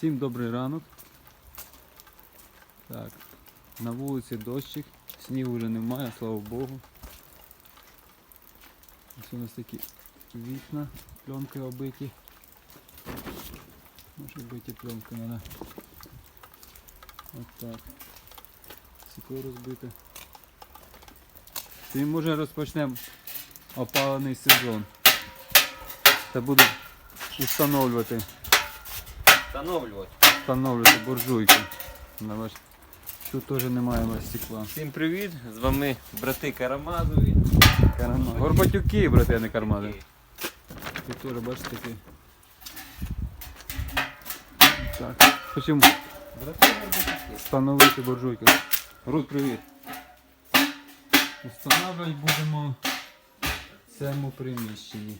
Всім добрий ранок. Так, на вулиці дощик, снігу вже немає, слава Богу. Ось у нас такі вікна, пленки обиті. Може биті пленки треба. От так. Стекло розбите. І може розпочнемо опалений сезон. Та буду встановлювати Встановлювати. встановлювати буржуйки. Тут теж немає стекла. Всім привіт! З вами брати Карамазові. Карама. Горбатюки, брати, а не кармани. Тут теж бачите такі. Так. Хочемо встановити буржуйки. Рут, привіт. Встановлювати будемо в цьому приміщенні.